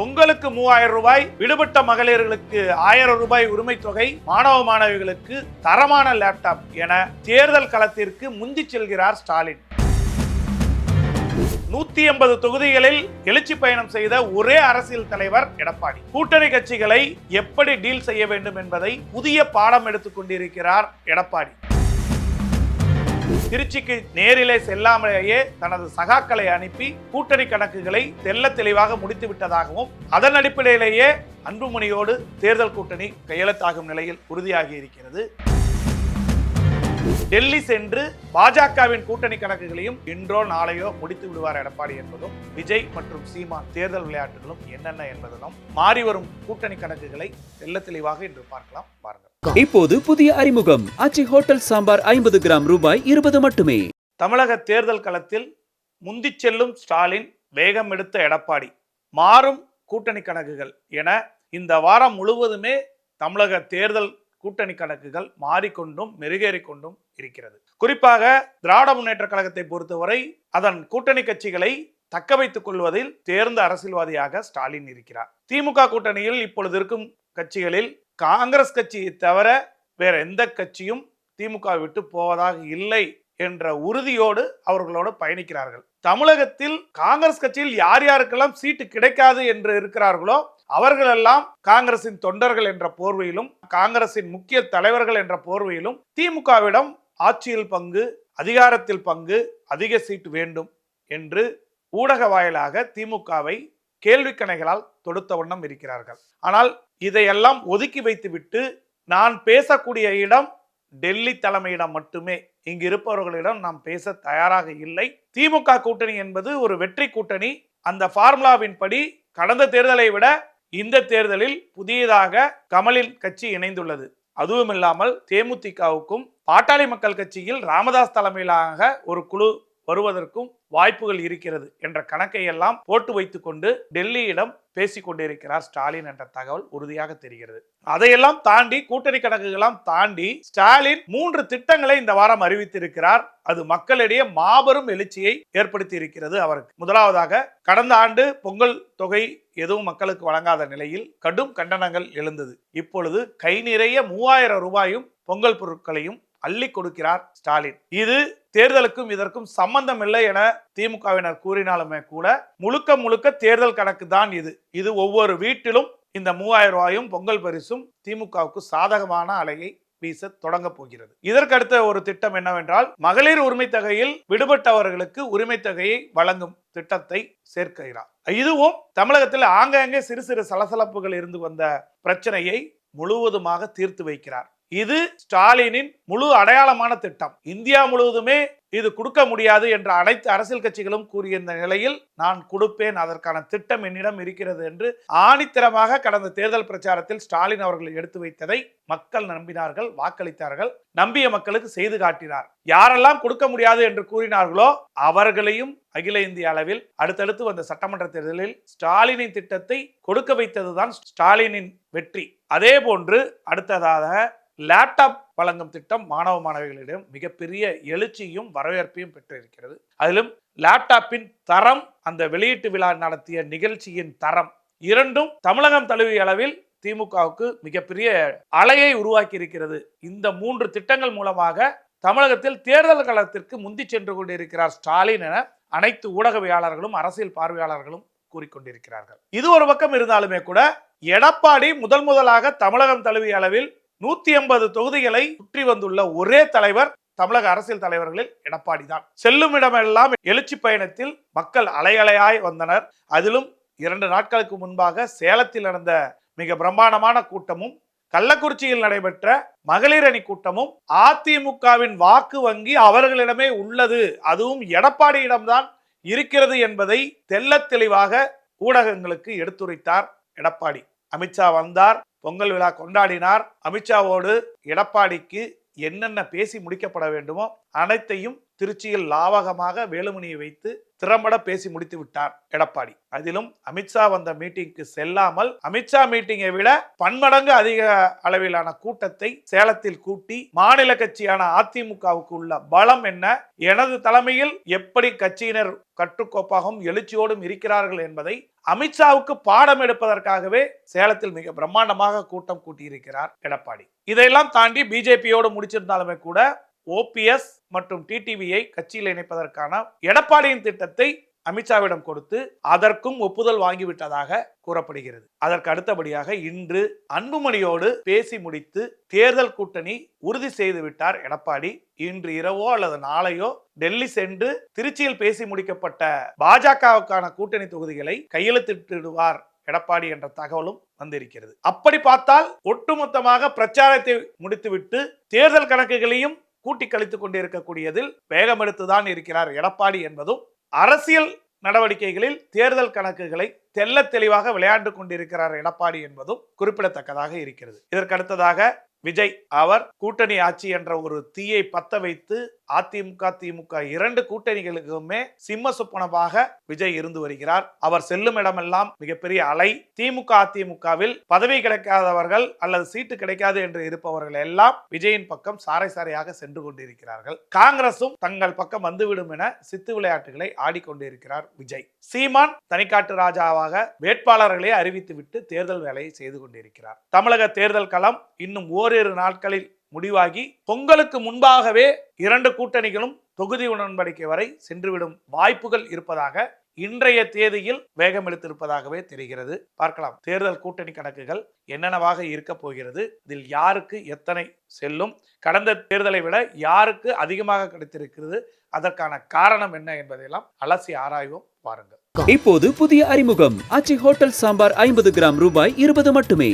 பொங்கலுக்கு மூவாயிரம் ரூபாய் விடுபட்ட மகளிர்களுக்கு ஆயிரம் ரூபாய் உரிமை தொகை மாணவ மாணவிகளுக்கு தரமான லேப்டாப் என தேர்தல் களத்திற்கு முந்தி செல்கிறார் ஸ்டாலின். நூத்தி எண்பது தொகுதிகளில் எழுச்சி பயணம் செய்த ஒரே அரசியல் தலைவர் எடப்பாடி. கூட்டணி கட்சிகளை எப்படி டீல் செய்ய வேண்டும் என்பதை புதிய பாடம் எடுத்துக் கொண்டிருக்கிறார் எடப்பாடி. திருச்சிக்கு நேரிலே செல்லாமலேயே தனது சகாக்களை அனுப்பி கூட்டணி கணக்குகளை தெல்ல தெளிவாக முடித்து விட்டதாகவும் அதன் அடிப்படையிலேயே அன்புமணியோடு தேர்தல் கூட்டணி கையெழுத்தாகும் நிலையில் உறுதியாகி இருக்கிறது. டெல்லி சென்று பாஜகவின் கூட்டணி கணக்குகளையும் இன்றோ நாளையோ முடித்து விடுவார் எடப்பாடி என்பதும் விஜய் மற்றும் சீமான் தேர்தல் விளையாட்டுகளும் என்னென்ன என்பதும் மாறி வரும் கூட்டணி கணக்குகளை தெல்ல தெளிவாக இன்று பார்க்கலாம். பாருங்கள். இப்போது புதிய அறிமுகம். ஆச்சி ஹோட்டல் சாம்பார் ஐம்பது கிராம் ரூபாய் இருபது மட்டுமே. தமிழக தேர்தல் களத்தில் முந்திச் செல்லும் ஸ்டாலின் வேகம் எடுத்த எடப்பாடி. மாறும் கூட்டணி கணக்குகள் என இந்த வாரம் முழுவதுமே தமிழக தேர்தல் கூட்டணி கணக்குகள் மாறிக்கொண்டும் மெருகேறிக்கொண்டும் இருக்கிறது. குறிப்பாக திராவிட முன்னேற்ற கழகத்தை பொறுத்தவரை அதன் கூட்டணி கட்சிகளை தக்க வைத்துக் கொள்வதில் தேர்ந்த அரசியல்வாதியாக ஸ்டாலின் இருக்கிறார். திமுக கூட்டணியில் இப்பொழுது இருக்கும் கட்சிகளில் காங்கிரஸ் கட்சியை தவிர வேற எந்த கட்சியும் திமுக விட்டு போவதாக இல்லை என்ற உறுதியோடு அவர்களோடு பயணிக்கிறார்கள். தமிழகத்தில் காங்கிரஸ் கட்சியில் யார் யாருக்கெல்லாம் சீட்டு கிடைக்காது என்று இருக்கிறார்களோ அவர்களெல்லாம் காங்கிரசின் தொண்டர்கள் என்ற போர்வையிலும் காங்கிரசின் முக்கிய தலைவர்கள் என்ற போர்வையிலும் திமுகவிடம் ஆட்சியில் பங்கு அதிகாரத்தில் பங்கு அதிக சீட்டு வேண்டும் என்று ஊடக வாயிலாக திமுகவை கேள்விக்கணைகளால் தொடுத்த வண்ணம் இருக்கிறார்கள். ஆனால் இதையெல்லாம் ஒதுக்கி வைத்துவிட்டு நான் பேசக்கூடிய இடம் டெல்லி தலைமையிடம் மட்டுமே. இங்கு இருப்பவர்களிடம் நாம் பேச தயாராக இல்லை. திமுக கூட்டணி என்பது ஒரு வெற்றி கூட்டணி. அந்த ஃபார்முலாவின் படி கடந்த தேர்தலை விட இந்த தேர்தலில் புதியதாக கமலின் கட்சி இணைந்துள்ளது. அதுவும் இல்லாமல் தேமுதிகவுக்கும் பாட்டாளி மக்கள் கட்சியில் ராமதாஸ் தலைமையிலாக ஒரு குழு வருவதற்கும் வாய்ப்புகள் இருக்கிறது என்ற கணக்கை எல்லாம் போட்டு வைத்துக்கொண்டு டெல்லியிடம் பேசிக் கொண்டிருக்கிறார் ஸ்டாலின் என்ற தகவல் உறுதியாக தெரிகிறது. அதையெல்லாம் தாண்டி கூட்டணி கணக்குகளெல்லாம் தாண்டி ஸ்டாலின் மூன்று திட்டங்களை இந்த வாரம் அறிவித்திருக்கிறார். அது மக்களிடையே மாபெரும் எழுச்சியை ஏற்படுத்தி இருக்கிறது அவருக்கு. முதலாவதாக கடந்த ஆண்டு பொங்கல் தொகை எதுவும் மக்களுக்கு வழங்காத நிலையில் கடும் கண்டனங்கள் எழுந்தது. இப்பொழுது கை நிறைய மூவாயிரம் ரூபாயும் பொங்கல் பொருட்களையும் அள்ளி கொடுக்கிறார் ஸ்டாலின். இது தேர்தலுக்கும் இதற்கும் சம்பந்தம் இல்லை என திமுகவினர் கூறினாலுமே கூட முழுக்க முழுக்க தேர்தல் கணக்கு தான் இது. இது ஒவ்வொரு வீட்டிலும் இந்த மூவாயிரம் ரூபாயும் பொங்கல் பரிசும் திமுகவுக்கு சாதகமான அலையை வீச தொடங்க போகிறது. இதற்கடுத்த ஒரு திட்டம் என்னவென்றால் மகளிர் உரிமை தொகையில் விடுபட்டவர்களுக்கு உரிமை தொகையை வழங்கும் திட்டத்தை சேர்க்கிறார். இதுவும் தமிழகத்தில் ஆங்காங்கே சிறு சிறு சலசலப்புகள் இருந்து வந்த பிரச்சனையை முழுவதுமாக தீர்த்து வைக்கிறார். இது ஸ்டாலினின் முழு அடையாளமான திட்டம். இந்தியா முழுவதுமே இது கொடுக்க முடியாது என்ற அனைத்து அரசியல் கட்சிகளும் கூறியிருந்த நிலையில் நான் கொடுப்பேன் அதற்கான திட்டம் என்னிடம் இருக்கிறது என்று ஆணித்தரமாக கடந்த தேர்தல் பிரச்சாரத்தில் ஸ்டாலின் அவர்கள் எடுத்து வைத்ததை மக்கள் நம்பினார்கள் வாக்களித்தார்கள் நம்பிய மக்களுக்கு செய்து காட்டினார். யாரெல்லாம் கொடுக்க முடியாது என்று கூறினார்களோ அவர்களையும் அகில இந்திய அளவில் அடுத்தடுத்து வந்த சட்டமன்ற தேர்தலில் ஸ்டாலினின் திட்டத்தை கொடுக்க வைத்ததுதான் ஸ்டாலினின் வெற்றி. அதே போன்று அடுத்ததாக லேப்டாப் வழங்கும் திட்டம் மாணவ மாணவிகளிடம் மிகப்பெரிய எழுச்சியும் வரவேற்பையும் பெற்றிருக்கிறது. அதிலும் லேப்டாப்பின் தரம் அந்த வெளியீட்டு விழா நடத்திய நிகழ்ச்சியின் தரம் இரண்டும் தமிழகம் தழுவிய அளவில் திமுகவுக்கு மிகப்பெரிய அலையை உருவாக்கி இருக்கிறது இந்த மூன்று திட்டங்கள் மூலமாக தமிழகத்தில் தேர்தல் களத்திற்கு முந்தி சென்று கொண்டிருக்கிறார் ஸ்டாலின் என அனைத்து ஊடகவியாளர்களும் அரசியல் பார்வையாளர்களும் கூறிக்கொண்டிருக்கிறார்கள் இது ஒரு பக்கம் இருந்தாலுமே கூட எடப்பாடி முதல் முதலாக தமிழகம் தழுவிய அளவில் நூத்தி எண்பது தொகுதிகளை சுற்றி வந்துள்ள ஒரே தலைவர் தமிழக அரசியல் தலைவர்களில் எடப்பாடி தான். செல்லும் இடமெல்லாம் எழுச்சி பயணத்தில் மக்கள் அலையலையாய் வந்தனர். அதிலும் இரண்டு நாட்களுக்கு முன்பாக சேலத்தில் நடந்த மிக பிரம்மாண்டமான கூட்டமும் கள்ளக்குறிச்சியில் நடைபெற்ற மகளிர் அணி கூட்டமும் அதிமுகவின் வாக்கு வங்கி அவர்களிடமே உள்ளது. அதுவும் எடப்பாடியிடம்தான் இருக்கிறது என்பதை தெள்ள தெளிவாக ஊடகங்களுக்கு எடுத்துரைத்தார் எடப்பாடி. அமித்ஷா வந்தார் பொங்கல் விழா கொண்டாடினார். அமித்ஷாவோடு எடப்பாடிக்கு என்னென்ன பேசி முடிக்கப்பட வேண்டுமோ அனைத்தையும் திருச்சியில் லாவகமாக வேலுமணியை வைத்து திறம்பட பேசி முடித்து விட்டார் எடப்பாடி. அதிலும் அமித்ஷா வந்த மீட்டிங்க்கு செல்லாமல் அமித்ஷா மீட்டிங்கை விட பன்மடங்கு அதிக அளவிலான கூட்டத்தை சேலத்தில் கூட்டி மாநில கட்சியான அதிமுகவுக்கு உள்ள பலம் என்ன? எனது தலைமையில் எப்படி கட்சியினர் கட்டுக்கோப்பாகவும் எழுச்சியோடும் இருக்கிறார்கள் என்பதை அமித்ஷாவுக்கு பாடம் எடுப்பதற்காகவே சேலத்தில் மிக பிரம்மாண்டமாக கூட்டம் கூட்டியிருக்கிறார் எடப்பாடி. இதையெல்லாம் தாண்டி பிஜேபியோடு முடிச்சிருந்தாலுமே கூட ஓபிஎஸ் மற்றும் டிடிவியை கட்சியில் இணைப்பதற்கான எடப்பாடியின் திட்டத்தை அமித்ஷாவிடம் கொடுத்து அதற்கும் ஒப்புதல் வாங்கிவிட்டதாக கூறப்படுகிறது. அதற்கு அடுத்தபடியாக இன்று அன்புமணியோடு பேசி முடித்து தேர்தல் கூட்டணி உறுதி செய்து விட்டார் எடப்பாடி. இன்று இரவோ அல்லது நாளையோ டெல்லி சென்று திருச்சியில் பேசி முடிக்கப்பட்ட பாஜகவுக்கான கூட்டணி தொகுதிகளை கையெழுத்திட்டுடுவார் எடப்பாடி என்ற தகவலும் வந்திருக்கிறது. அப்படி பார்த்தால் ஒட்டுமொத்தமாக பிரச்சாரத்தை முடித்துவிட்டு தேர்தல் கணக்குகளையும் கூட்டி கழித்துக் கொண்டிருக்கக்கூடியதில் வேகமெடுத்துதான் இருக்கிறார் எடப்பாடி என்பதும் அரசியல் நடவடிக்கைகளில் தேர்தல் கணக்குகளை தெல்ல தெளிவாக விளையாண்டு கொண்டிருக்கிறார் எடப்பாடி என்பதும் குறிப்பிடத்தக்கதாக இருக்கிறது. இதற்கடுத்ததாக விஜய் அவர் கூட்டணி ஆட்சி என்ற ஒரு தீயை பத்த வைத்து அதிமுக திமுக இரண்டு கூட்டணிகளுக்குமே சிம்ம சொப்பனமாக விஜய் இருந்து வருகிறார். அவர் செல்லும் இடமெல்லாம் மிகப்பெரிய அலை. திமுக அதிமுகவில் பதவி கிடைக்காதவர்கள் அல்லது சீட்டு கிடைக்காது என்று இருப்பவர்கள் எல்லாம் விஜயின் பக்கம் சாறை சாரையாக சென்று கொண்டிருக்கிறார்கள். காங்கிரசும் தங்கள் பக்கம் வந்துவிடும் என சித்து விளையாட்டுகளை ஆடிக்கொண்டிருக்கிறார் விஜய். சீமான் தனிக்காட்டு ராஜாவாக வேட்பாளர்களை அறிவித்துவிட்டு தேர்தல் வேலையை செய்து கொண்டிருக்கிறார். தமிழக தேர்தல் களம் இன்னும் ஓரிரு நாட்களில் முடிவாகி பொங்கலுக்கு முன்பாகவே இரண்டு கூட்டணிகளும் தொகுதி உடன்படிக்கை வரை சென்றுவிடும் வாய்ப்புகள் இருப்பதாக இன்றைய தேதியில் வேகம் எடுத்திருப்பதாகவே தெரிகிறது. பார்க்கலாம். தேர்தல் கூட்டணி கணக்குகள் என்னென்னவாக இருக்க போகிறது? இதில் யாருக்கு எத்தனை செல்லும்? கடந்த தேர்தலை விட யாருக்கு அதிகமாக கிடைத்திருக்கிறது? அதற்கான காரணம் என்ன என்பதையெல்லாம் அலசி ஆராய்வோம். பாருங்கள் இப்போது புதிய அறிமுகம். ஆச்சி ஹோட்டல் சாம்பார் ஐம்பது கிராம் ரூபாய் இருபது மட்டுமே.